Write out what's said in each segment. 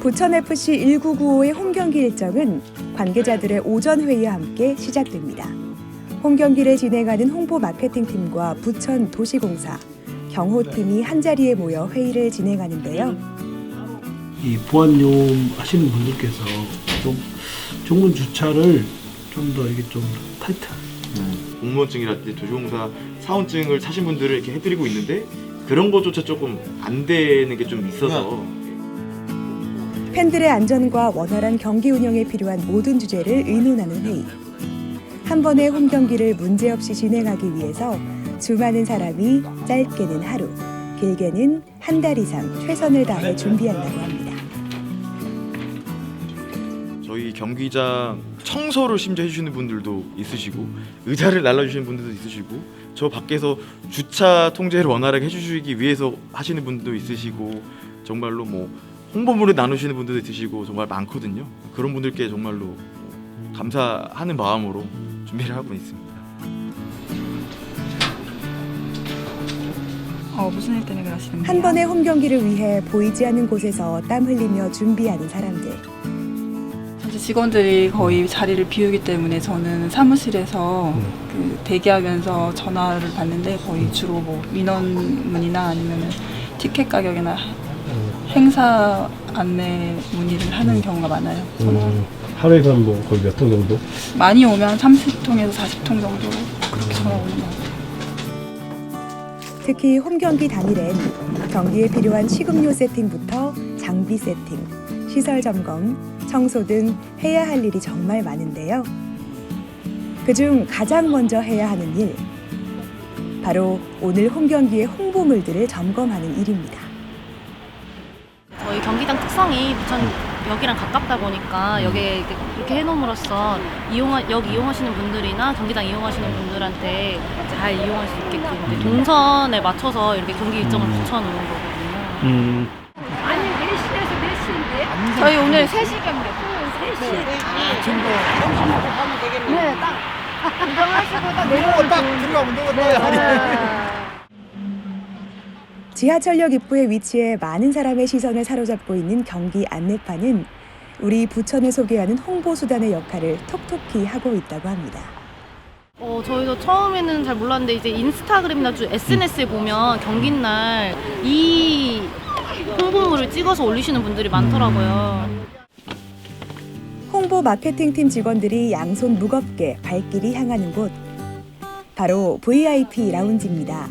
부천FC 1995의 홈 경기 일정은 관계자들의 오전 회의와 함께 시작됩니다. 홈 경기를 진행하는 홍보 마케팅팀과 부천 도시공사, 경호팀이 한자리에 모여 회의를 진행하는데요. 이 보안용 하시는 분들께서 좀 중문 주차를 좀 더 이게 좀 타이트. 공무원증이라든지 도시공사 사원증을 사신 분들을 이렇게 해드리고 있는데 그런 것조차 조금 안 되는 게 좀 있어서 팬들의 안전과 원활한 경기 운영에 필요한 모든 주제를 의논하는 회의. 한 번의 홈 경기를 문제없이 진행하기 위해서 수많은 사람이 짧게는 하루, 길게는 한 달 이상 최선을 다해 준비한다고 합니다. 저희 경기장 청소를 심지어 해주시는 분들도 있으시고 의자를 날라주시는 분들도 있으시고 저 밖에서 주차 통제를 원활하게 해주시기 위해서 하시는 분도 있으시고 정말로 뭐 홍보물을 나누시는 분들도 있으시고 정말 많거든요. 그런 분들께 정말로 감사하는 마음으로 준비를 하고 있습니다. 어, 무슨 일 때문에 그러시는 거예요? 한 번의 홈 경기를 위해 보이지 않는 곳에서 땀 흘리며 준비하는 사람들. 이제 직원들이 거의 자리를 비우기 때문에 저는 사무실에서 그 대기하면서 전화를 받는데 거의 주로 뭐 민원문이나 아니면 티켓 가격이나 행사 안내 문의를 하는 경우가 많아요. 음, 하루에 그럼 뭐 거의 몇 통 정도? 많이 오면 30통에서 40통 정도 그렇게 전화 오는 것 같아요. 특히 홈 경기 당일엔 경기에 필요한 식음료 세팅부터 장비 세팅, 시설 점검, 청소 등 해야 할 일이 정말 많은데요. 그중 가장 먼저 해야 하는 일, 바로 오늘 홈 경기의 홍보물들을 점검하는 일입니다. 저희 경기장 특성이 부천 역이랑 가깝다 보니까 여기에 이렇게- 이렇게 해놓음으로써 이용하, 역 이용하시는 분들이나 경기장 이용하시는 분들한테 잘 이용할 수 있게끔 이제 동선에 맞춰서 이렇게 경기 일정을 붙여놓은 거거든요. 음, 저희 오늘 3시 경기. 3시. 지하철역 입구에 위치해 많은 사람의 시선을 사로잡고 있는 경기 안내판은 우리 부천을 소개하는 홍보 수단의 역할을 톡톡히 하고 있다고 합니다. 어, 저희도 처음에는 잘 몰랐는데 이제 인스타그램이나 주 SNS에 보면 경기 날 이 홍보물을 찍어서 올리시는 분들이 많더라고요. 홍보 마케팅팀 직원들이 양손 무겁게 발길이 향하는 곳 바로 VIP 라운지입니다.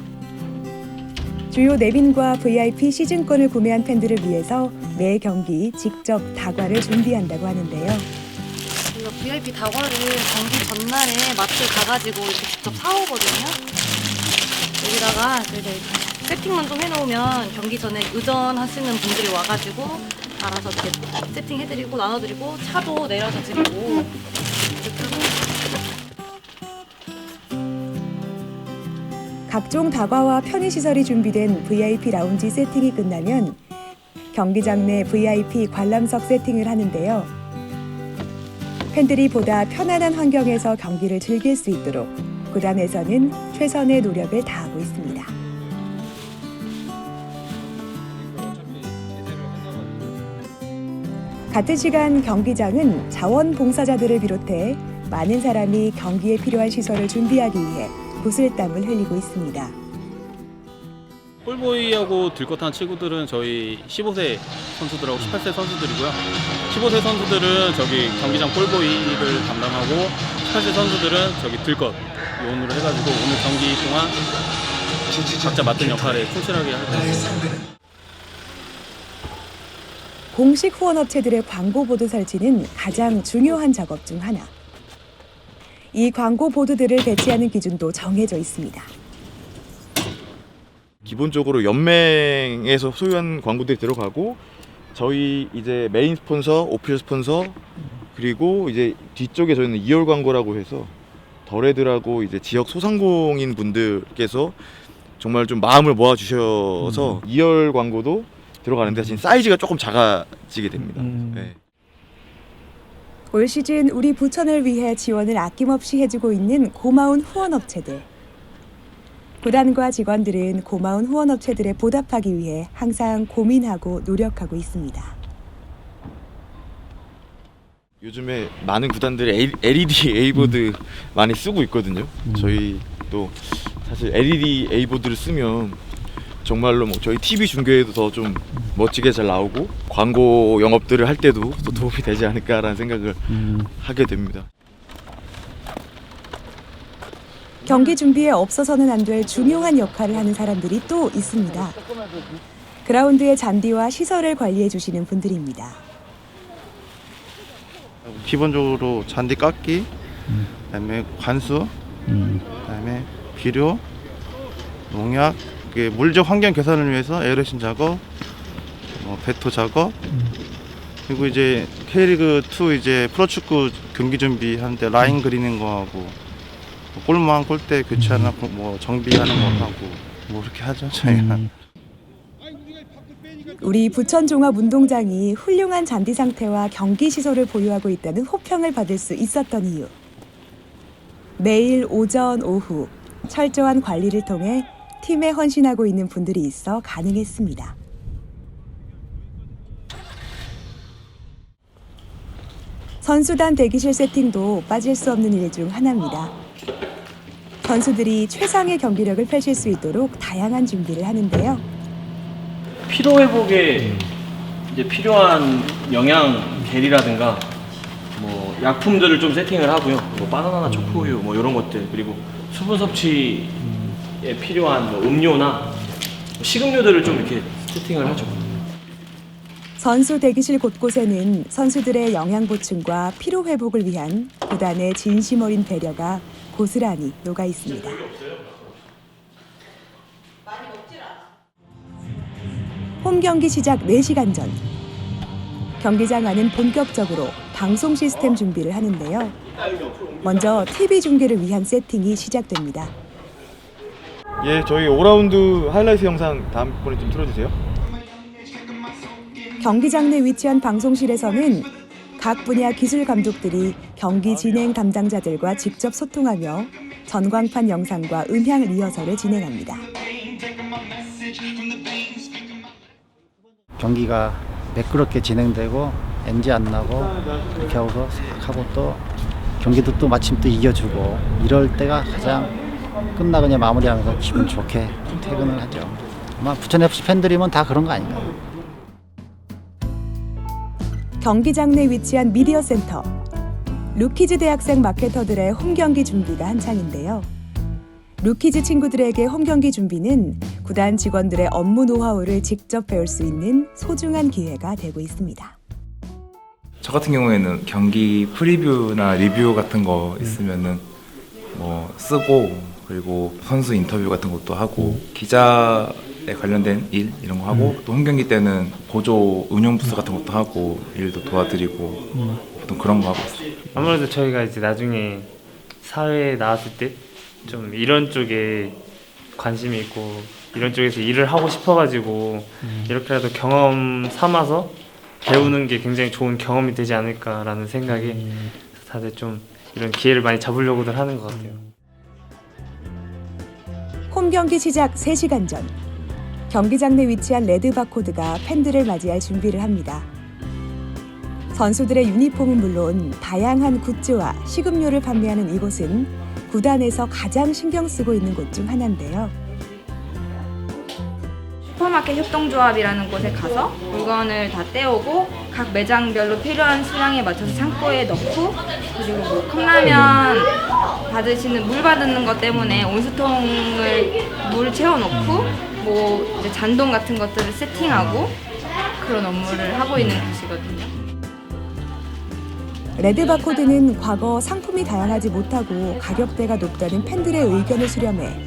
주요 내빈과 VIP 시즌권을 구매한 팬들을 위해서 매 경기 직접 다과를 준비한다고 하는데요. 저희가 VIP 다과를 경기 전날에 마트 가가지고 이렇게 직접 사오거든요. 여기다가 이제 세팅만 좀 해놓으면 경기 전에 의전하시는 분들이 와가지고 알아서 이렇게 세팅해드리고 나눠드리고 차도 내려서 드리고 각종 다과와 편의시설이 준비된 VIP 라운지 세팅이 끝나면 경기장 내 VIP 관람석 세팅을 하는데요. 팬들이 보다 편안한 환경에서 경기를 즐길 수 있도록 구단에서는 최선의 노력을 다하고 있습니다. 같은 시간 경기장은 자원봉사자들을 비롯해 많은 사람이 경기에 필요한 시설을 준비하기 위해 구슬땀을 흘리고 있습니다. 볼보이하고 들것한 친구들은 저희 15세 선수들하고 18세 선수들이고요. 15세 선수들은 저기 경기장 볼보이를 담당하고 18세 선수들은 저기 들것 요원으로 해가지고 오늘 경기 동안 각자 맡은 역할에 충실하게 할 거예요. 공식 후원업체들의 광고 보드 설치는 가장 중요한 작업 중 하나. 이 광고 보드들을 배치하는 기준도 정해져 있습니다. 기본적으로 연맹에서 소유한 광고들이 들어가고 저희 이제 메인 스폰서, 오피셜 스폰서 그리고 이제 뒤쪽에 저희는 2월 광고라고 해서 더레드라고 이제 지역 소상공인 분들께서 정말 좀 마음을 모아 주셔서 2월 광고도 들어가는데 지금 사이즈가 조금 작아지게 됩니다. 음. 네. 올 시즌 우리 부천을 위해 지원을 아낌없이 해주고 있는 고마운 후원업체들. 구단과 직원들은 고마운 후원업체들에 보답하기 위해 항상 고민하고 노력하고 있습니다. 요즘에 많은 구단들이 LED A보드 많이 쓰고 있거든요. 저희 또 사실 LED A보드를 쓰면 정말로 뭐 저희 TV 중계에도 더 좀 멋지게 잘 나오고 광고 영업들을 할 때도 또 도움이 되지 않을까라는 생각을 하게 됩니다. 경기 준비에 없어서는 안 될 중요한 역할을 하는 사람들이 또 있습니다. 그라운드의 잔디와 시설을 관리해 주시는 분들입니다. 기본적으로 잔디 깎기, 그다음에 관수, 그다음에 비료, 농약, 물적 환경 개선을 위해서 에어레이션 작업, 뭐 배토 작업, 그리고 이제 K리그 2 이제 프로축구 경기 준비하는데 라인 그리는 거 하고 뭐 골망 골대 교체하는 거, 뭐 정비하는 거 하고 뭐 이렇게 하죠 저희가. 우리 부천종합운동장이 훌륭한 잔디 상태와 경기 시설을 보유하고 있다는 호평을 받을 수 있었던 이유. 매일 오전, 오후 철저한 관리를 통해 팀에 헌신하고 있는 분들이 있어 가능했습니다. 선수단 대기실 세팅도 빠질 수 없는 일 중 하나입니다. 선수들이 최상의 경기력을 펼칠 수 있도록 다양한 준비를 하는데요. 피로 회복에 이제 필요한 영양 겔이라든가 뭐 약품들을 좀 세팅을 하고요. 뭐 바나나나 초코우유 뭐 이런 것들 그리고 수분 섭취 에 필요한 뭐 음료나 식음료들을 좀 이렇게 세팅을 하죠. 선수 대기실 곳곳에는 선수들의 영양 보충과 피로 회복을 위한 구단의 진심 어린 배려가 고스란히 녹아 있습니다. 홈 경기 시작 4시간 전 경기장 안은 본격적으로 방송 시스템 준비를 하는데요. 먼저 TV 중계를 위한 세팅이 시작됩니다. 예, 저희 5라운드 하이라이트 영상 다음번에 좀 틀어주세요. 경기장 내 위치한 방송실에서는 각 분야 기술 감독들이 경기 진행 담당자들과 직접 소통하며 전광판 영상과 음향 리허설을 진행합니다. 경기가 매끄럽게 진행되고 NG 안 나고 이렇게 하고서 싹 하고 또 경기도 또 마침 또 이겨주고 이럴 때가 가장 끝나고 이제 마무리하면서 기분 좋게 퇴근을 하죠. 아마 부천 FC 팬들이면 다 그런 거 아닌가요? 경기장 내 위치한 미디어 센터. 루키즈 대학생 마케터들의 홈 경기 준비가 한창인데요. 루키즈 친구들에게 홈 경기 준비는 구단 직원들의 업무 노하우를 직접 배울 수 있는 소중한 기회가 되고 있습니다. 저 같은 경우에는 경기 프리뷰나 리뷰 같은 거 있으면은 뭐 쓰고 그리고 선수 인터뷰 같은 것도 하고 기자 에 관련된 일 이런 거 하고 또 홈경기 때는 보조 운영 부스 같은 것도 하고 일도 도와드리고 보통 그런 거 하고 있어요. 아무래도 저희가 이제 나중에 사회에 나왔을 때 좀 이런 쪽에 관심이 있고 이런 쪽에서 일을 하고 싶어가지고 이렇게라도 경험 삼아서 배우는 게 굉장히 좋은 경험이 되지 않을까라는 생각에 다들 좀 이런 기회를 많이 잡으려고들 하는 것 같아요. 홈 경기 시작 3시간 전 경기장 내 위치한 레드 바코드가 팬들을 맞이할 준비를 합니다. 선수들의 유니폼은 물론 다양한 굿즈와 식음료를 판매하는 이곳은 구단에서 가장 신경 쓰고 있는 곳 중 하나인데요. 슈퍼마켓 협동조합이라는 곳에 가서 물건을 다 떼오고 각 매장별로 필요한 수량에 맞춰서 창고에 넣고 그리고 뭐 컵라면 받으시는 물 받는 것 때문에 온수통을 물 채워놓고 뭐 이제 잔동 같은 것들을 세팅하고 그런 업무를 하고 있는 곳이거든요. 레드 바코드는 과거 상품이 다양하지 못하고 가격대가 높다는 팬들의 의견을 수렴해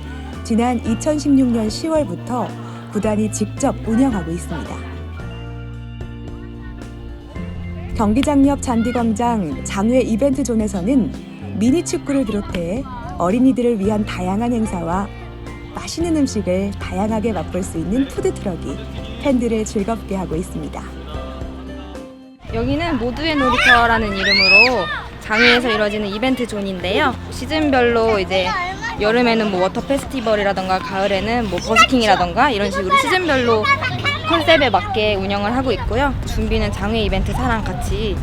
지난 2016년 10월부터 구단이 직접 운영하고 있습니다. 경기장 옆 잔디광장 장외 이벤트 존에서는 미니 축구를 비롯해 어린이들을 위한 다양한 행사와 맛있는 음식을 다양하게 맛볼 수 있는 푸드 트럭이 팬들을 즐겁게 하고 있습니다. 여기는 모두의 놀이터라는 이름으로 장위에서 이루어지는 이벤트 존인데요. 시즌별로 이제 여름에는 뭐 워터 페스티벌이라던가 가을에는 뭐 버스킹이라던가 이런 식으로 시즌별로 컨셉에 맞게 운영을 하고 있고요. 준비는 장외 이벤트 사랑 같이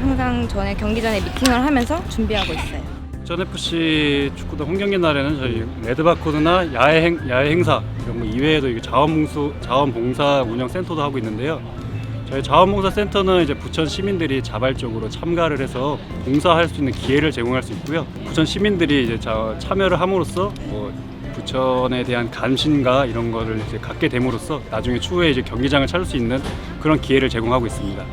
항상 전에 경기 전에 미팅을 하면서 준비하고 있어요. 전 FC 축구단 홈 경기 날에는 저희 레드바코드나 야외 행, 야외 행사 이런 거 이외에도 이게 자원봉수 자원봉사 운영 센터도 하고 있는데요. 저희 자원봉사 센터는 이제 부천 시민들이 자발적으로 참가를 해서 봉사할 수 있는 기회를 제공할 수 있고요. 부천 시민들이 이제 자, 참여를 함으로써 뭐 부천에 대한 관심과 이런 거를 이제 갖게 됨으로써 나중에 추후에 이제 경기장을 찾을 수 있는 그런 기회를 제공하고 있습니다.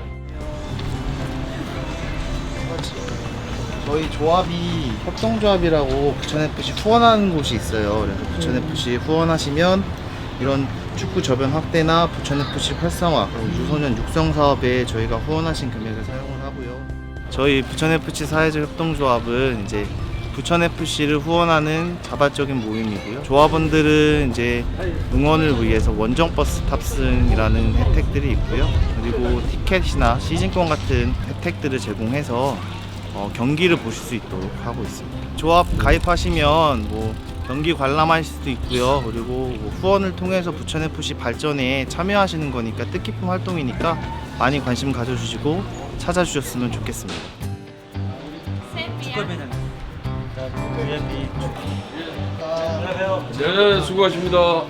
저희 조합이 협동조합이라고 부천FC 후원하는 곳이 있어요. 그래서 부천FC 후원하시면 이런 축구 저변 확대나 부천FC 활성화 유소년 육성 사업에 저희가 후원하신 금액을 사용을 하고요. 저희 부천FC 사회적 협동조합은 이제 부천FC를 후원하는 자발적인 모임이고요. 조합원들은 이제 응원을 위해서 원정버스 탑승이라는 혜택들이 있고요. 그리고 티켓이나 시즌권 같은 혜택들을 제공해서 어, 경기를 보실 수 있도록 하고 있습니다. 조합 가입하시면 뭐 경기 관람하실 수도 있고요. 그리고 뭐 후원을 통해서 부천 FC 발전에 참여하시는 거니까 뜻깊은 활동이니까 많이 관심 가져주시고 찾아주셨으면 좋겠습니다. 네, 수고하십니다.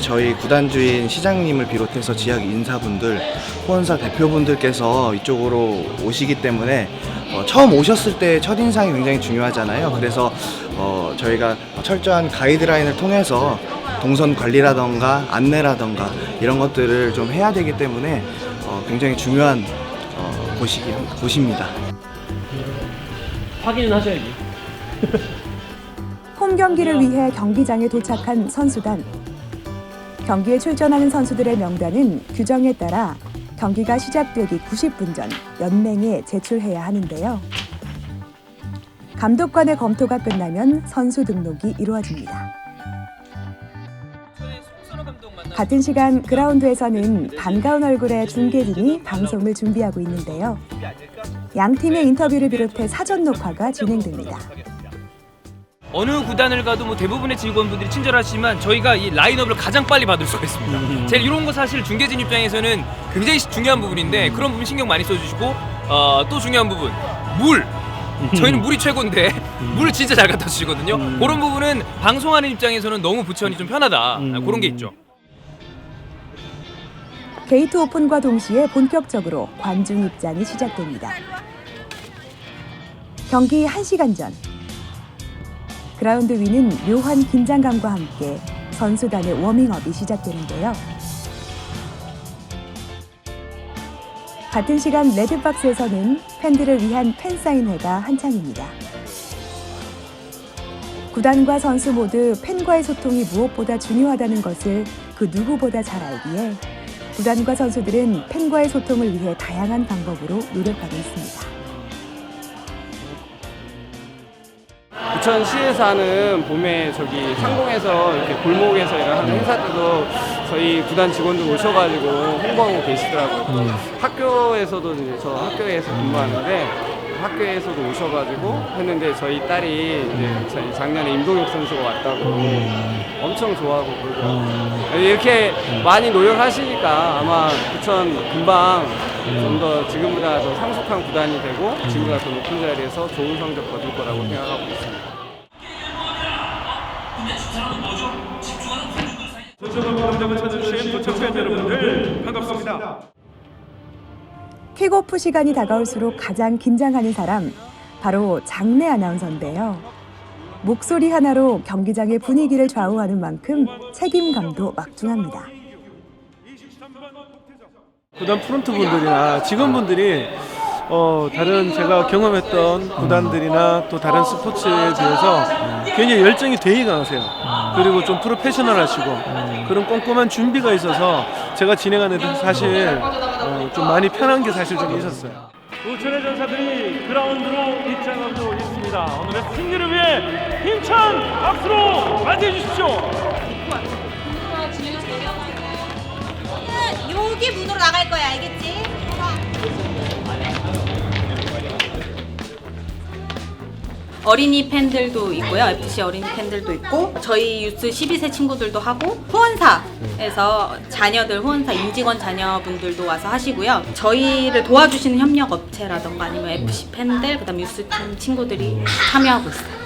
저희 구단주인 시장님을 비롯해서 지역 인사분들, 후원사 대표분들께서 이쪽으로 오시기 때문에 어, 처음 오셨을 때 첫인상이 굉장히 중요하잖아요. 그래서 어, 저희가 철저한 가이드라인을 통해서 동선 관리라던가 안내라던가 이런 것들을 좀 해야 되기 때문에 어, 굉장히 중요한 어, 곳이기, 곳입니다. 확인은 하셔야지. 홈 경기를 위해 경기장에 도착한 선수단. 경기에 출전하는 선수들의 명단은 규정에 따라 경기가 시작되기 90분 전 연맹에 제출해야 하는데요. 감독관의 검토가 끝나면 선수 등록이 이루어집니다. 같은 시간 그라운드에서는 반가운 얼굴의 중계진이 방송을 준비하고 있는데요. 양 팀의 인터뷰를 비롯해 사전 녹화가 진행됩니다. 어느 구단을 가도 뭐 대부분의 직원분들이 친절하시지만 저희가 이 라인업을 가장 빨리 받을 수가 있습니다. 제일 이런 거 사실 중계진 입장에서는 굉장히 중요한 부분인데 그런 부분 신경 많이 써주시고 어, 또 중요한 부분 물. 저희는 물이 최고인데 물을 진짜 잘 갖다 주시거든요. 그런 부분은 방송하는 입장에서는 너무 부천이 좀 편하다 아, 그런 게 있죠. 게이트 오픈과 동시에 본격적으로 관중 입장이 시작됩니다. 경기 1시간 전 그라운드 위는 묘한 긴장감과 함께 선수단의 워밍업이 시작되는데요. 같은 시간 레드박스에서는 팬들을 위한 팬사인회가 한창입니다. 구단과 선수 모두 팬과의 소통이 무엇보다 중요하다는 것을 그 누구보다 잘 알기에 구단과 선수들은 팬과의 소통을 위해 다양한 방법으로 노력하고 있습니다. 부천시에서 하는 봄에 저기 상공에서 이렇게 골목에서 이런 하는 행사들도 저희 구단 직원들 오셔가지고 홍보하고 계시더라고요. 학교에서도 이제 저 학교에서 근무하는데 학교에서도 오셔가지고 했는데 저희 딸이 이제 저희 작년에 임동혁 선수가 왔다고 엄청 좋아하고 그러고 이렇게 많이 노력하시니까 아마 부천 금방 좀 더 지금보다 더 성숙한 구단이 되고 지금보다 더 높은 자리에서 좋은 성적 거둘 거라고 생각하고 있습니다. 도청을 공점을 찾아주신 도청 팬 여러분들 반갑습니다. 킥오프 시간이 다가올수록 가장 긴장하는 사람 바로 장내 아나운서인데요. 목소리 하나로 경기장의 분위기를 좌우하는 만큼 책임감도 막중합니다. 구단 프론트 분들이나 직원분들이 어, 다른 제가 경험했던 구단들이나 또 다른 스포츠에 비해서 굉장히 열정이 되게 강하세요. 그리고 좀 프로페셔널하시고 그런 꼼꼼한 준비가 있어서 제가 진행하는 데 사실 어, 좀 많이 편한 게 사실 좀 있었어요. 부천의 전사들이 그라운드로 입장하고 있습니다. 오늘의 승리를 위해 힘찬 박수로 맞이해 주십시오. 여기 문으로 나갈 거야, 알겠지? 어린이 팬들도 있고요. FC 어린이 팬들도 있고 저희 유스 12세 친구들도 하고 후원사에서 자녀들 후원사 임직원 자녀분들도 와서 하시고요. 저희를 도와주시는 협력 업체라던가 아니면 FC 팬들 그다음 유스 팀 친구들이 참여하고 있어요.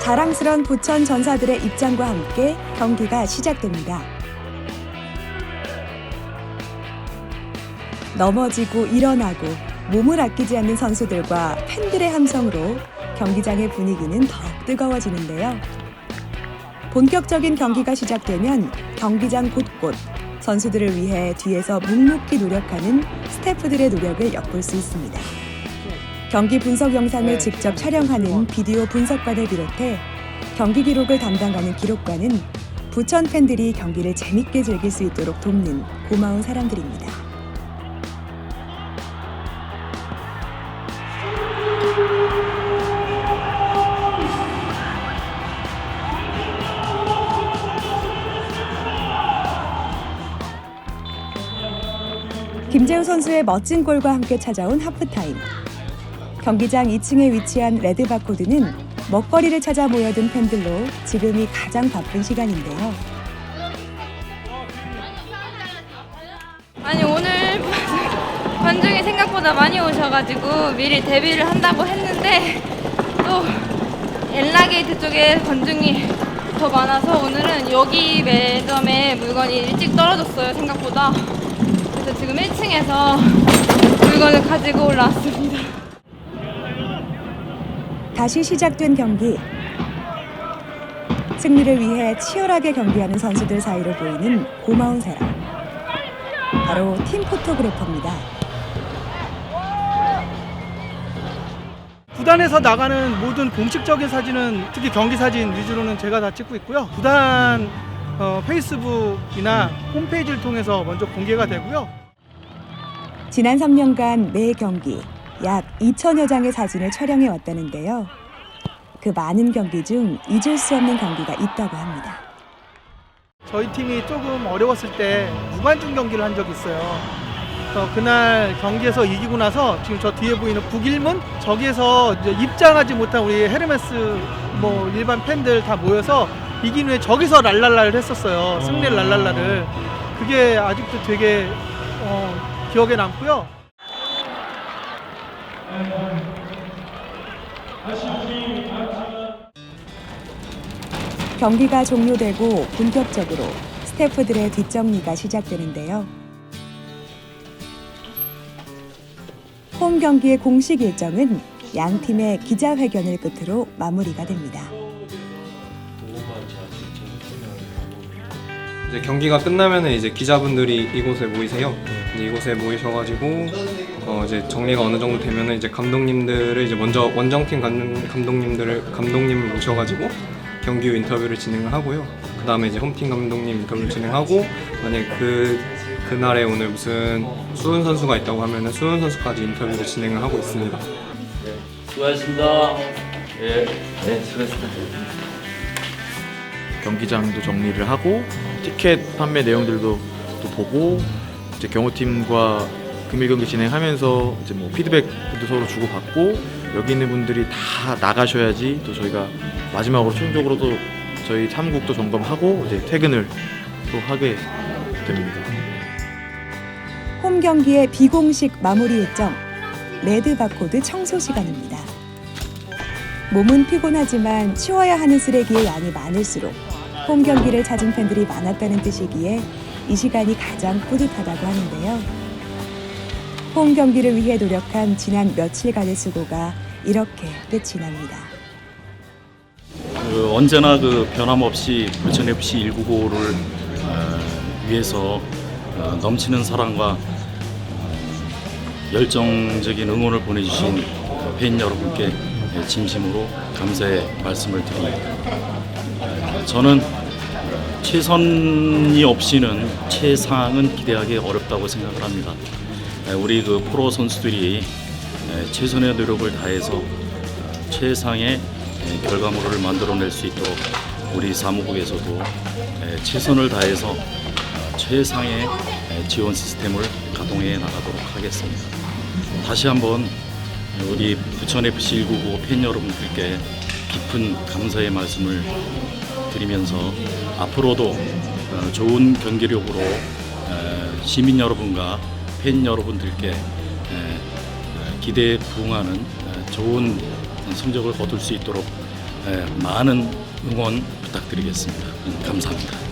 자랑스런 부천 전사들의 입장과 함께 경기가 시작됩니다. 넘어지고 일어나고 몸을 아끼지 않는 선수들과 팬들의 함성으로 경기장의 분위기는 더욱 뜨거워지는데요. 본격적인 경기가 시작되면 경기장 곳곳 선수들을 위해 뒤에서 묵묵히 노력하는 스태프들의 노력을 엿볼 수 있습니다. 경기 분석 영상을 직접 촬영하는 비디오 분석관을 비롯해 경기 기록을 담당하는 기록관은 부천 팬들이 경기를 재밌게 즐길 수 있도록 돕는 고마운 사람들입니다. 김재우 선수의 멋진 골과 함께 찾아온 하프타임. 경기장 2층에 위치한 레드바코드는 먹거리를 찾아 모여든 팬들로 지금이 가장 바쁜 시간인데요. 아니 오늘 관중이 생각보다 많이 오셔가지고 미리 데뷔를 한다고 했는데 또 엘라게이트 쪽에 관중이 더 많아서 오늘은 여기 매점에 물건이 일찍 떨어졌어요 생각보다 그래서 지금 1층에서 물건을 가지고 올라왔습니다 다시 시작된 경기. 승리를 위해 치열하게 경기하는 선수들 사이로 보이는 고마운 사람. 바로 팀 포토그래퍼입니다. 구단에서 나가는 모든 공식적인 사진은 특히 경기 사진 위주로는 제가 다 찍고 있고요. 구단 어, 페이스북이나 홈페이지를 통해서 먼저 공개가 되고요. 지난 3년간 매 경기 약 2천여 장의 사진을 촬영해 왔다는데요. 그 많은 경기 중 잊을 수 없는 경기가 있다고 합니다. 저희 팀이 조금 어려웠을 때 무관중 경기를 한 적이 있어요. 그래서 그날 경기에서 이기고 나서 지금 저 뒤에 보이는 북일문 저기에서 입장하지 못한 우리 헤르메스 뭐 일반 팬들 다 모여서 이긴 후에 저기서 랄랄라를 했었어요. 승리 랄랄라를 그게 아직도 되게 어, 기억에 남고요. 경기가 종료되고 본격적으로 스태프들의 뒷정리가 시작되는데요. 홈 경기의 공식 일정은 양 팀의 기자회견을 끝으로 마무리가 됩니다. 이제 경기가 끝나면은 이제 기자분들이 이곳에 모이세요. 이제 이곳에 모이셔가지고 어 이제 정리가 어느 정도 되면은 이제 감독님들을 이제 먼저 원정팀 감독, 감독님들을 감독님을 모셔가지고 경기 후 인터뷰를 진행을 하고요. 그 다음에 이제 홈팀 감독님 인터뷰를 진행하고 만약 그 그날에 오늘 무슨 수훈 선수가 있다고 하면은 수훈 선수까지 인터뷰를 진행을 하고 있습니다. 수고하셨습니다. 예, 네, 수고했습니다. 경기장도 정리를 하고 티켓 판매 내용들도 또 보고 이제 경호팀과 금일 경기 진행하면서 이제 뭐 피드백도 서로 주고 받고 여기 있는 분들이 다 나가셔야지 또 저희가 마지막으로 최종적으로 또 저희 사무국도 점검하고 이제 퇴근을 또 하게 됩니다. 홈 경기의 비공식 마무리 일정 레드 바코드 청소 시간입니다. 몸은 피곤하지만 치워야 하는 쓰레기의 양이 많을수록 홈 경기를 찾은 팬들이 많았다는 뜻이기에 이 시간이 가장 뿌듯하다고 하는데요. 홈 경기를 위해 노력한 지난 며칠간의 수고가 이렇게 끝이 납니다. 그 언제나 그 변함없이 부천 FC 195를 위해서 어, 넘치는 사랑과 어, 열정적인 응원을 보내주신 팬 여러분께 진심으로 감사의 말씀을 드립니다. 어, 저는 최선이 없이는 최상은 기대하기 어렵다고 생각을 합니다. 에, 우리 그 프로 선수들이 에, 최선의 노력을 다해서 최상의 에, 결과물을 만들어낼 수 있도록 우리 사무국에서도 에, 최선을 다해서 어, 최상의 지원 시스템을 가동해 나가도록 하겠습니다. 다시 한번 우리 부천 FC 199 팬 여러분들께 깊은 감사의 말씀을 드리면서 앞으로도 어, 좋은 경기력으로 에, 시민 여러분과 팬 여러분들께 기대에 부응하는 에, 좋은 성적을 거둘 수 있도록 에, 많은 응원 부탁드리겠습니다. 감사합니다.